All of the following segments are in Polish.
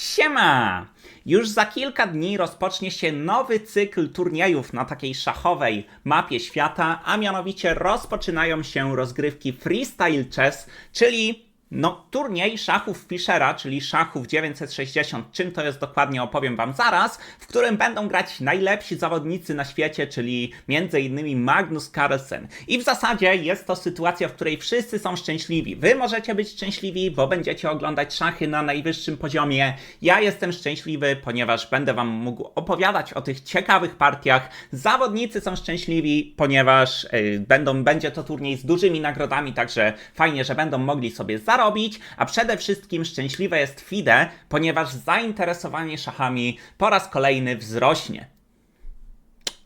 Siema! Już za kilka dni rozpocznie się nowy cykl turniejów na takiej szachowej mapie świata, a mianowicie rozpoczynają się rozgrywki Freestyle Chess, czyli no, turniej szachów Fischera, czyli szachów 960. Czym to jest dokładnie opowiem Wam zaraz, w którym będą grać najlepsi zawodnicy na świecie, czyli m.in. Magnus Carlsen. I w zasadzie jest to sytuacja, w której wszyscy są szczęśliwi. Wy możecie być szczęśliwi, bo będziecie oglądać szachy na najwyższym poziomie. Ja jestem szczęśliwy, ponieważ będę Wam mógł opowiadać o tych ciekawych partiach. Zawodnicy są szczęśliwi, ponieważ yy, będą, będzie to turniej z dużymi nagrodami, także fajnie, że będą mogli sobie zarobić zarobić, a przede wszystkim szczęśliwe jest FIDE, ponieważ zainteresowanie szachami po raz kolejny wzrośnie.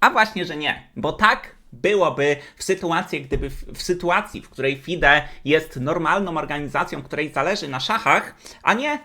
A właśnie, że nie, bo tak byłoby w sytuacji, gdyby w, w, sytuacji, w której FIDE jest normalną organizacją, której zależy na szachach, a nie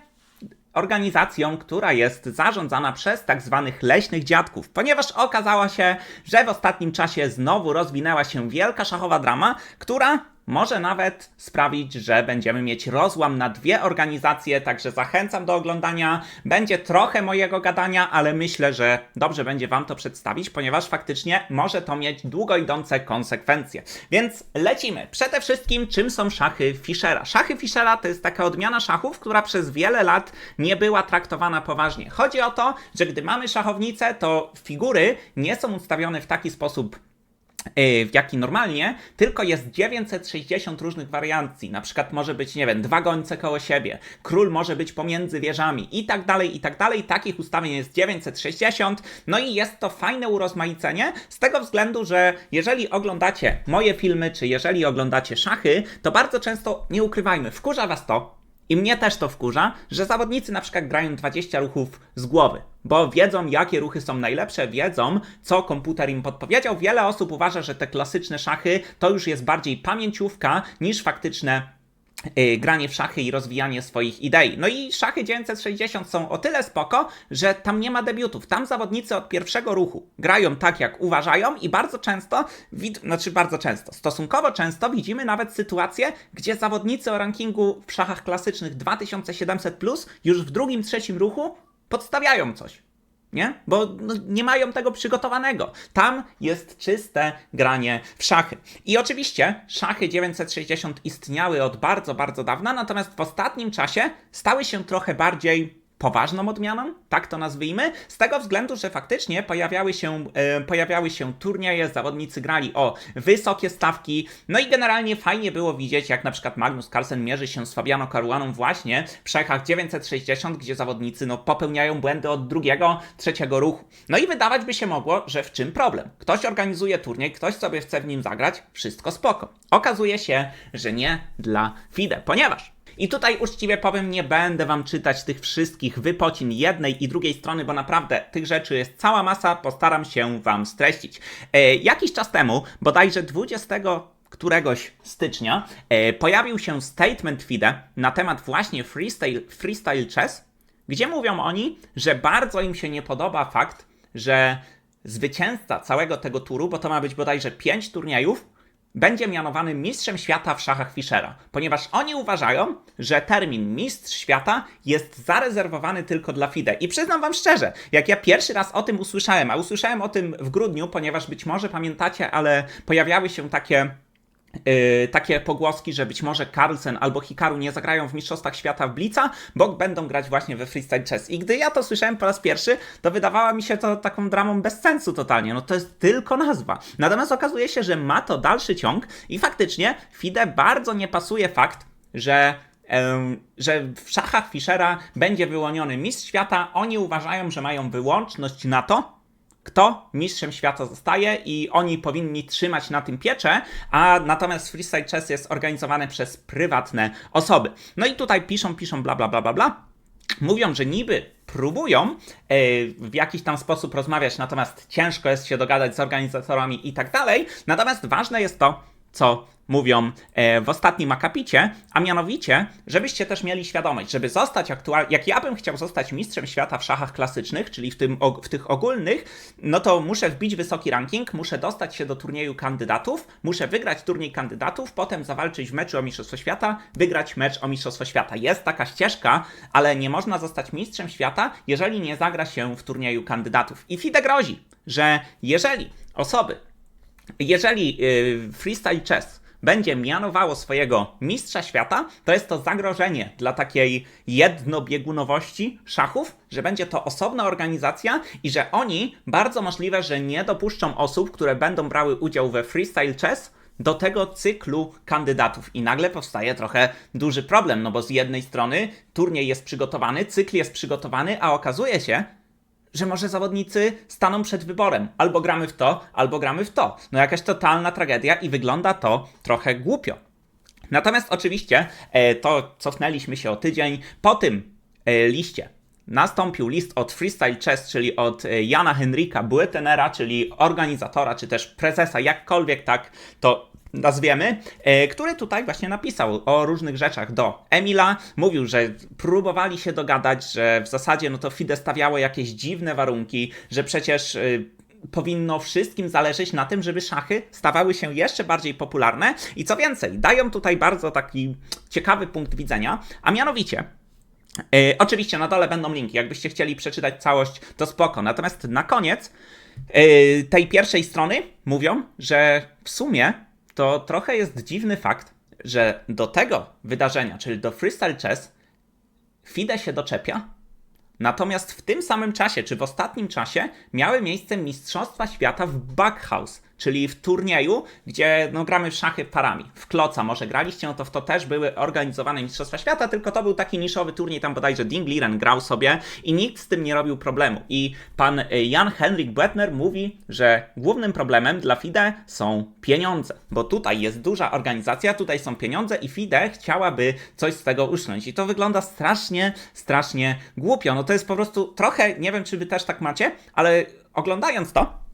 organizacją, która jest zarządzana przez tak zwanych leśnych dziadków, ponieważ okazało się, że w ostatnim czasie znowu rozwinęła się wielka szachowa drama, która może nawet sprawić, że będziemy mieć rozłam na dwie organizacje, także zachęcam do oglądania. Będzie trochę mojego gadania, ale myślę, że dobrze będzie Wam to przedstawić, ponieważ faktycznie może to mieć długo idące konsekwencje. Więc lecimy. Przede wszystkim, czym są szachy Fischera? Szachy Fischera to jest taka odmiana szachów, która przez wiele lat nie była traktowana poważnie. Chodzi o to, że gdy mamy szachownicę, to figury nie są ustawione w taki sposób, w jaki normalnie, tylko jest 960 różnych wariancji. Na przykład może być, nie wiem, dwa gońce koło siebie, król może być pomiędzy wieżami i tak dalej, i tak dalej. Takich ustawień jest 960. No i jest to fajne urozmaicenie z tego względu, że jeżeli oglądacie moje filmy, czy jeżeli oglądacie szachy, to bardzo często, nie ukrywajmy, wkurza was to, i mnie też to wkurza, że zawodnicy na przykład grają 20 ruchów z głowy, bo wiedzą, jakie ruchy są najlepsze, wiedzą, co komputer im podpowiedział. Wiele osób uważa, że te klasyczne szachy to już jest bardziej pamięciówka niż faktyczne granie w szachy i rozwijanie swoich idei. No i szachy 960 są o tyle spoko, że tam nie ma debiutów. Tam zawodnicy od pierwszego ruchu grają tak, jak uważają i bardzo często, znaczy bardzo często, stosunkowo często widzimy nawet sytuacje, gdzie zawodnicy o rankingu w szachach klasycznych 2700 plus już w drugim, trzecim ruchu podstawiają coś nie? Bo no, nie mają tego przygotowanego. Tam jest czyste granie w szachy. I oczywiście szachy 960 istniały od bardzo, bardzo dawna, natomiast w ostatnim czasie stały się trochę bardziej poważną odmianą, tak to nazwijmy, z tego względu, że faktycznie pojawiały się, e, pojawiały się turnieje, zawodnicy grali o wysokie stawki, no i generalnie fajnie było widzieć, jak na przykład Magnus Carlsen mierzy się z Fabiano Caruaną właśnie w szechach 960, gdzie zawodnicy no, popełniają błędy od drugiego, trzeciego ruchu. No i wydawać by się mogło, że w czym problem? Ktoś organizuje turniej, ktoś sobie chce w nim zagrać, wszystko spoko. Okazuje się, że nie dla FIDE, ponieważ i tutaj uczciwie powiem, nie będę wam czytać tych wszystkich wypocin jednej i drugiej strony, bo naprawdę tych rzeczy jest cała masa, postaram się wam streścić. E, jakiś czas temu, bodajże 20 któregoś stycznia, e, pojawił się statement FIDE na temat właśnie freestyle, freestyle chess, gdzie mówią oni, że bardzo im się nie podoba fakt, że zwycięzca całego tego turu, bo to ma być bodajże 5 turniejów, będzie mianowany mistrzem świata w szachach Fischera, ponieważ oni uważają, że termin mistrz świata jest zarezerwowany tylko dla FIDE. I przyznam wam szczerze, jak ja pierwszy raz o tym usłyszałem, a usłyszałem o tym w grudniu, ponieważ być może pamiętacie, ale pojawiały się takie takie pogłoski, że być może Carlsen albo Hikaru nie zagrają w Mistrzostwach Świata w Blica, bo będą grać właśnie we freestyle chess. I gdy ja to słyszałem po raz pierwszy, to wydawała mi się to taką dramą bez sensu totalnie. No to jest tylko nazwa. Natomiast okazuje się, że ma to dalszy ciąg i faktycznie FIDE bardzo nie pasuje fakt, że że w szachach Fischera będzie wyłoniony mistrz świata. Oni uważają, że mają wyłączność na to, kto mistrzem świata zostaje i oni powinni trzymać na tym pieczę, a natomiast freestyle chess jest organizowany przez prywatne osoby. No i tutaj piszą, piszą bla bla bla bla bla. Mówią, że niby próbują e, w jakiś tam sposób rozmawiać, natomiast ciężko jest się dogadać z organizatorami i tak dalej. Natomiast ważne jest to, co mówią e, w ostatnim akapicie, a mianowicie, żebyście też mieli świadomość, żeby zostać aktualnie, jak ja bym chciał zostać mistrzem świata w szachach klasycznych, czyli w, tym, w tych ogólnych, no to muszę wbić wysoki ranking, muszę dostać się do turnieju kandydatów, muszę wygrać turniej kandydatów, potem zawalczyć w meczu o Mistrzostwo Świata, wygrać mecz o Mistrzostwo Świata. Jest taka ścieżka, ale nie można zostać mistrzem świata, jeżeli nie zagra się w turnieju kandydatów. I FIDE grozi, że jeżeli osoby, jeżeli yy, freestyle chess będzie mianowało swojego mistrza świata, to jest to zagrożenie dla takiej jednobiegunowości szachów, że będzie to osobna organizacja i że oni bardzo możliwe, że nie dopuszczą osób, które będą brały udział we freestyle chess do tego cyklu kandydatów. I nagle powstaje trochę duży problem, no bo z jednej strony turniej jest przygotowany, cykl jest przygotowany, a okazuje się, że może zawodnicy staną przed wyborem. Albo gramy w to, albo gramy w to. No jakaś totalna tragedia i wygląda to trochę głupio. Natomiast oczywiście e, to cofnęliśmy się o tydzień. Po tym e, liście nastąpił list od Freestyle Chess, czyli od e, Jana Henryka Buetenera, czyli organizatora, czy też prezesa, jakkolwiek tak to nazwiemy, e, który tutaj właśnie napisał o różnych rzeczach do Emila. Mówił, że próbowali się dogadać, że w zasadzie no to FIDE stawiało jakieś dziwne warunki, że przecież e, powinno wszystkim zależeć na tym, żeby szachy stawały się jeszcze bardziej popularne i co więcej, dają tutaj bardzo taki ciekawy punkt widzenia, a mianowicie e, oczywiście na dole będą linki, jakbyście chcieli przeczytać całość, to spoko. Natomiast na koniec tej pierwszej strony mówią, że w sumie to trochę jest dziwny fakt, że do tego wydarzenia, czyli do Freestyle Chess, FIDE się doczepia, natomiast w tym samym czasie, czy w ostatnim czasie, miały miejsce Mistrzostwa Świata w Backhouse, czyli w turnieju, gdzie no, gramy w szachy parami. W kloca może graliście, no to w to też były organizowane Mistrzostwa Świata, tylko to był taki niszowy turniej, tam bodajże Ding Liren grał sobie i nikt z tym nie robił problemu. I pan e, Jan Henrik Bletner mówi, że głównym problemem dla FIDE są pieniądze, bo tutaj jest duża organizacja, tutaj są pieniądze i FIDE chciałaby coś z tego usznąć. I to wygląda strasznie, strasznie głupio. No to jest po prostu trochę, nie wiem czy wy też tak macie, ale oglądając to,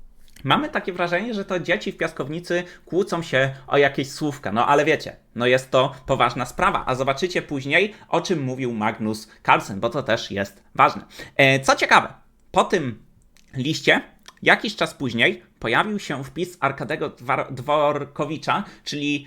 Mamy takie wrażenie, że to dzieci w piaskownicy kłócą się o jakieś słówka. No ale wiecie, no jest to poważna sprawa. A zobaczycie później, o czym mówił Magnus Carlsen, bo to też jest ważne. E, co ciekawe, po tym liście, jakiś czas później, pojawił się wpis Arkadego Dworkowicza, czyli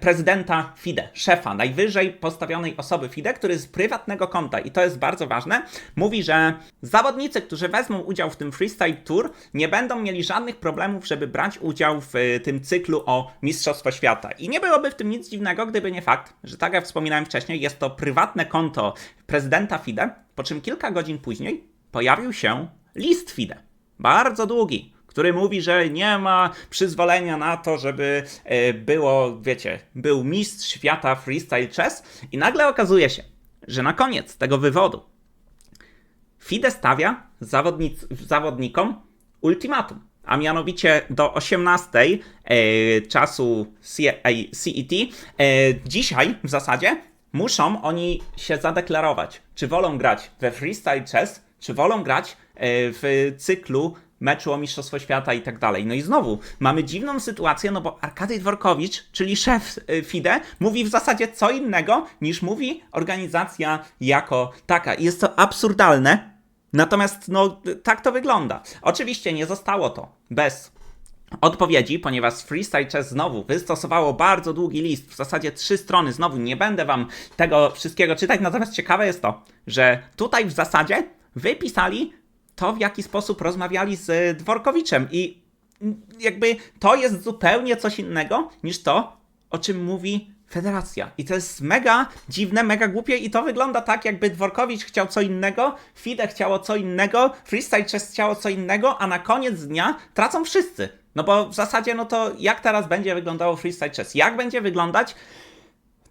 prezydenta FIDE, szefa, najwyżej postawionej osoby FIDE, który z prywatnego konta, i to jest bardzo ważne, mówi, że zawodnicy, którzy wezmą udział w tym Freestyle Tour, nie będą mieli żadnych problemów, żeby brać udział w y, tym cyklu o Mistrzostwo Świata. I nie byłoby w tym nic dziwnego, gdyby nie fakt, że tak jak wspominałem wcześniej, jest to prywatne konto prezydenta FIDE, po czym kilka godzin później pojawił się list FIDE. Bardzo długi, który mówi, że nie ma przyzwolenia na to, żeby e, było, wiecie, był mistrz świata freestyle chess i nagle okazuje się, że na koniec tego wywodu FIDE stawia zawodnikom ultimatum, a mianowicie do 18 e, czasu CET. E, dzisiaj w zasadzie muszą oni się zadeklarować, czy wolą grać we freestyle chess, czy wolą grać w cyklu meczu o Mistrzostwo Świata i tak dalej. No i znowu mamy dziwną sytuację, no bo Arkady Dworkowicz, czyli szef y, FIDE, mówi w zasadzie co innego niż mówi organizacja jako taka. I jest to absurdalne, natomiast no tak to wygląda. Oczywiście nie zostało to bez odpowiedzi, ponieważ Freestyle Chess znowu wystosowało bardzo długi list, w zasadzie trzy strony, znowu nie będę wam tego wszystkiego czytać, natomiast ciekawe jest to, że tutaj w zasadzie wypisali to, w jaki sposób rozmawiali z Dworkowiczem. I jakby to jest zupełnie coś innego niż to, o czym mówi federacja. I to jest mega dziwne, mega głupie i to wygląda tak, jakby Dworkowicz chciał co innego, FIDE chciało co innego, Freestyle Chess chciało co innego, a na koniec dnia tracą wszyscy. No bo w zasadzie, no to jak teraz będzie wyglądało Freestyle Chess? Jak będzie wyglądać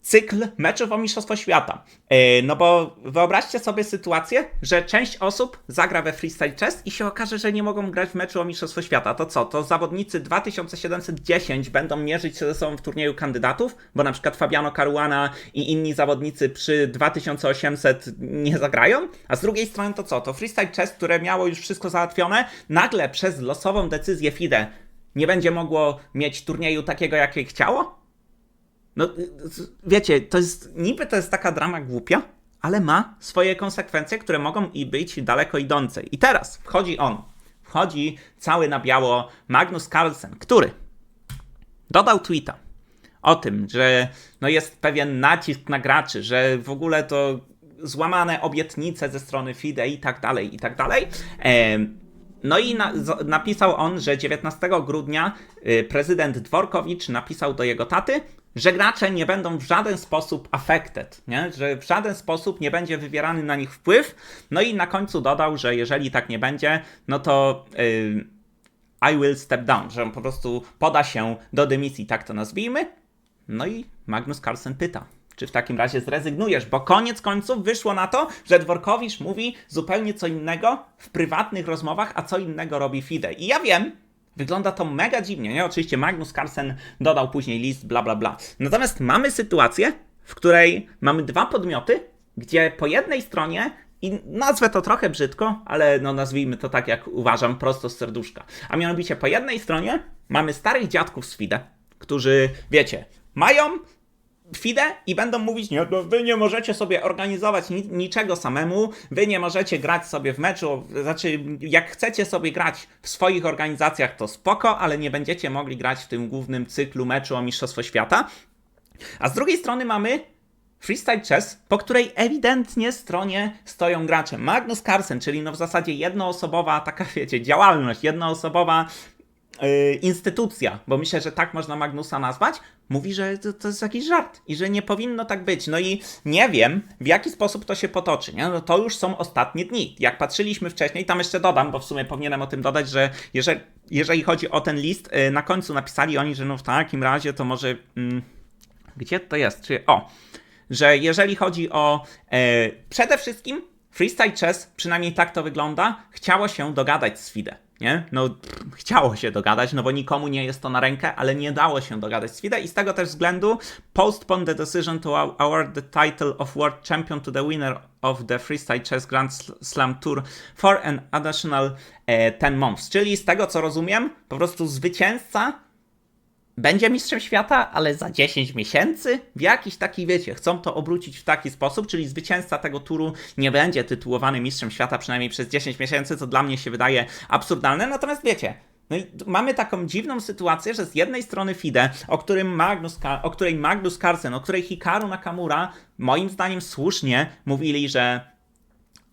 cykl meczów o Mistrzostwo Świata. E, no bo wyobraźcie sobie sytuację, że część osób zagra we freestyle chess i się okaże, że nie mogą grać w meczu o Mistrzostwo Świata. To co? To zawodnicy 2710 będą mierzyć się ze sobą w turnieju kandydatów, bo na przykład Fabiano Caruana i inni zawodnicy przy 2800 nie zagrają? A z drugiej strony to co? To freestyle chess, które miało już wszystko załatwione, nagle przez losową decyzję FIDE nie będzie mogło mieć turnieju takiego, jakie chciało? No, y, wiecie, to jest, niby to jest taka drama głupia, ale ma swoje konsekwencje, które mogą i być daleko idące. I teraz wchodzi on, wchodzi cały na biało Magnus Carlsen, który dodał tweeta o tym, że no jest pewien nacisk na graczy, że w ogóle to złamane obietnice ze strony FIDE i tak dalej, i tak dalej. No i na, napisał on, że 19 grudnia y, prezydent Dworkowicz napisał do jego taty, że gracze nie będą w żaden sposób affected, nie? że w żaden sposób nie będzie wywierany na nich wpływ. No i na końcu dodał, że jeżeli tak nie będzie, no to yy, I will step down, że on po prostu poda się do dymisji, tak to nazwijmy. No i Magnus Carlsen pyta, czy w takim razie zrezygnujesz, bo koniec końców wyszło na to, że Dworkowicz mówi zupełnie co innego w prywatnych rozmowach, a co innego robi FIDE. I ja wiem, Wygląda to mega dziwnie, nie? Oczywiście Magnus Carlsen dodał później list, bla, bla, bla. Natomiast mamy sytuację, w której mamy dwa podmioty, gdzie po jednej stronie i nazwę to trochę brzydko, ale no nazwijmy to tak, jak uważam, prosto z serduszka. A mianowicie po jednej stronie mamy starych dziadków z FIDE, którzy, wiecie, mają FIDE i będą mówić, nie, no wy nie możecie sobie organizować ni niczego samemu, wy nie możecie grać sobie w meczu, znaczy jak chcecie sobie grać w swoich organizacjach to spoko, ale nie będziecie mogli grać w tym głównym cyklu meczu o Mistrzostwo Świata. A z drugiej strony mamy Freestyle Chess, po której ewidentnie stronie stoją gracze. Magnus Carlsen, czyli no w zasadzie jednoosobowa taka, wiecie, działalność, jednoosobowa instytucja, bo myślę, że tak można Magnusa nazwać, mówi, że to, to, jest jakiś żart i że nie powinno tak być. No i nie wiem, w jaki sposób to się potoczy. Nie? No to już są ostatnie dni. Jak patrzyliśmy wcześniej, tam jeszcze dodam, bo w sumie powinienem o tym dodać, że jeżeli, jeżeli chodzi o ten list, yy, na końcu napisali oni, że no w takim razie to może... Yy, gdzie to jest? Czy, o, że jeżeli chodzi o... Yy, przede wszystkim Freestyle Chess, przynajmniej tak to wygląda, chciało się dogadać z FIDE nie? No, pff, chciało się dogadać, no bo nikomu nie jest to na rękę, ale nie dało się dogadać z FIDE i z tego też względu postpone the decision to award the title of World Champion to the winner of the Freestyle Chess Grand Slam Tour for an additional eh, 10 months. Czyli z tego co rozumiem, po prostu zwycięzca będzie mistrzem świata, ale za 10 miesięcy? W jakiś taki, wiecie, chcą to obrócić w taki sposób, czyli zwycięzca tego turu nie będzie tytułowany mistrzem świata przynajmniej przez 10 miesięcy, co dla mnie się wydaje absurdalne. Natomiast wiecie, no i mamy taką dziwną sytuację, że z jednej strony FIDE, o, którym Magnus, o której Magnus Carlsen, o której Hikaru Nakamura, moim zdaniem słusznie mówili, że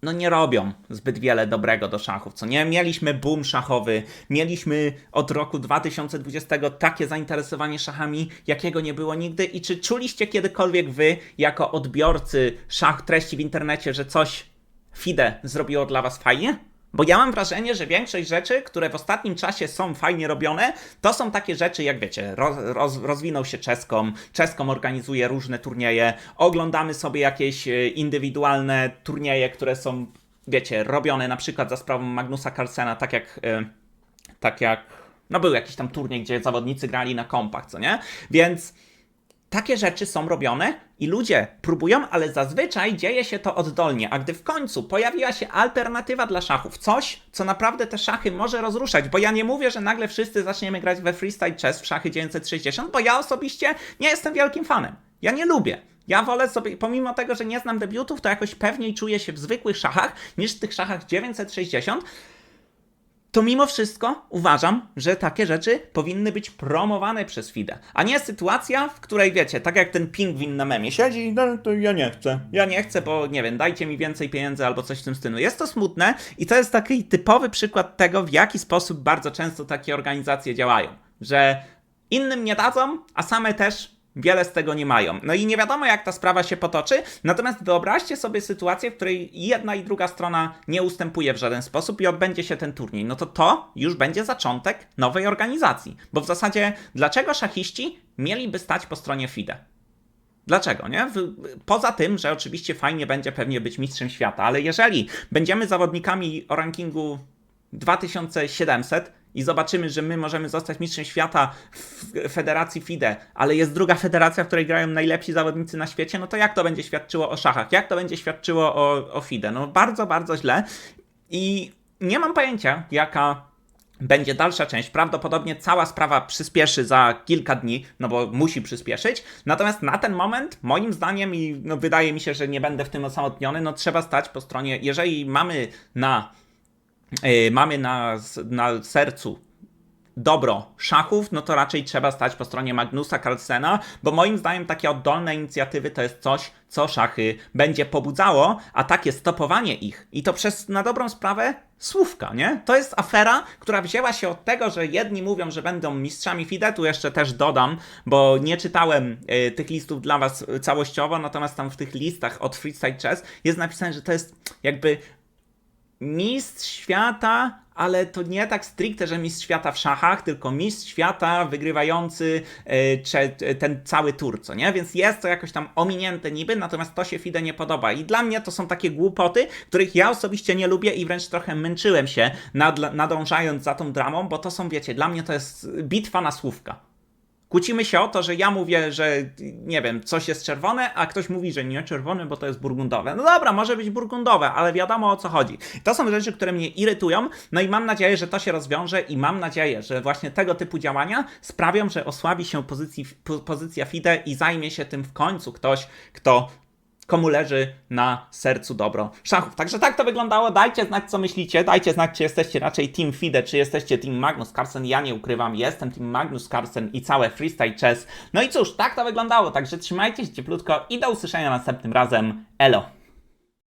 no nie robią zbyt wiele dobrego do szachów, co nie? Mieliśmy boom szachowy, mieliśmy od roku 2020 takie zainteresowanie szachami, jakiego nie było nigdy i czy czuliście kiedykolwiek wy, jako odbiorcy szach treści w internecie, że coś FIDE zrobiło dla was fajnie? Bo ja mam wrażenie, że większość rzeczy, które w ostatnim czasie są fajnie robione, to są takie rzeczy, jak wiecie, roz, roz, rozwinął się Czeskom, Czeskom organizuje różne turnieje, oglądamy sobie jakieś e, indywidualne turnieje, które są, wiecie, robione na przykład za sprawą Magnusa Carlsena, tak jak, e, tak jak, no był jakiś tam turniej, gdzie zawodnicy grali na kompach, co nie? Więc takie rzeczy są robione i ludzie próbują, ale zazwyczaj dzieje się to oddolnie. A gdy w końcu pojawiła się alternatywa dla szachów, coś, co naprawdę te szachy może rozruszać, bo ja nie mówię, że nagle wszyscy zaczniemy grać we freestyle chess w szachy 960, bo ja osobiście nie jestem wielkim fanem. Ja nie lubię. Ja wolę sobie, pomimo tego, że nie znam debiutów, to jakoś pewniej czuję się w zwykłych szachach niż w tych szachach 960 to mimo wszystko uważam, że takie rzeczy powinny być promowane przez FIDE, a nie sytuacja, w której wiecie, tak jak ten pingwin na memie siedzi, no to ja nie chcę. Ja nie chcę, bo nie wiem, dajcie mi więcej pieniędzy albo coś w tym stylu. Jest to smutne i to jest taki typowy przykład tego, w jaki sposób bardzo często takie organizacje działają, że innym nie dadzą, a same też Wiele z tego nie mają. No i nie wiadomo, jak ta sprawa się potoczy. Natomiast wyobraźcie sobie sytuację, w której jedna i druga strona nie ustępuje w żaden sposób i odbędzie się ten turniej. No to to już będzie zaczątek nowej organizacji. Bo w zasadzie, dlaczego szachiści mieliby stać po stronie FIDE? Dlaczego, nie? Poza tym, że oczywiście fajnie będzie pewnie być mistrzem świata, ale jeżeli będziemy zawodnikami o rankingu 2700, i zobaczymy, że my możemy zostać mistrzem świata w federacji FIDE, ale jest druga federacja, w której grają najlepsi zawodnicy na świecie, no to jak to będzie świadczyło o szachach? Jak to będzie świadczyło o, o FIDE? No bardzo, bardzo źle. I nie mam pojęcia, jaka będzie dalsza część. Prawdopodobnie cała sprawa przyspieszy za kilka dni, no bo musi przyspieszyć. Natomiast na ten moment, moim zdaniem, i no wydaje mi się, że nie będę w tym osamotniony, no trzeba stać po stronie, jeżeli mamy na, mamy na, na sercu dobro szachów, no to raczej trzeba stać po stronie Magnusa Carlsena, bo moim zdaniem takie oddolne inicjatywy to jest coś, co szachy będzie pobudzało, a takie stopowanie ich i to przez na dobrą sprawę słówka, nie? To jest afera, która wzięła się od tego, że jedni mówią, że będą mistrzami FIDE, tu jeszcze też dodam, bo nie czytałem y, tych listów dla was całościowo, natomiast tam w tych listach od Freestyle Chess jest napisane, że to jest jakby mistrz świata, ale to nie tak stricte, że mistrz świata w szachach, tylko mistrz świata wygrywający e, cze- ten cały tur, co nie? Więc jest to jakoś tam ominięte niby, natomiast to się FIDE nie podoba. I dla mnie to są takie głupoty, których ja osobiście nie lubię i wręcz trochę męczyłem się nadl- nadążając za tą dramą, bo to są, wiecie, dla mnie to jest bitwa na słówka. Kłócimy się o to, że ja mówię, że nie wiem, coś jest czerwone, a ktoś mówi, że nie czerwone, bo to jest burgundowe. No dobra, może być burgundowe, ale wiadomo o co chodzi. To są rzeczy, które mnie irytują, no i mam nadzieję, że to się rozwiąże i mam nadzieję, że właśnie tego typu działania sprawią, że osłabi się pozycji, po, pozycja FIDE i zajmie się tym w końcu ktoś, kto komu leży na sercu dobro szachów. Także tak to wyglądało. Dajcie znać, co myślicie. Dajcie znać, czy jesteście raczej Team FIDE, czy jesteście Team Magnus Carlsen. Ja nie ukrywam, jestem Team Magnus Carlsen i całe Freestyle Chess. No i cóż, tak to wyglądało. Także trzymajcie się cieplutko i do usłyszenia następnym razem. Elo!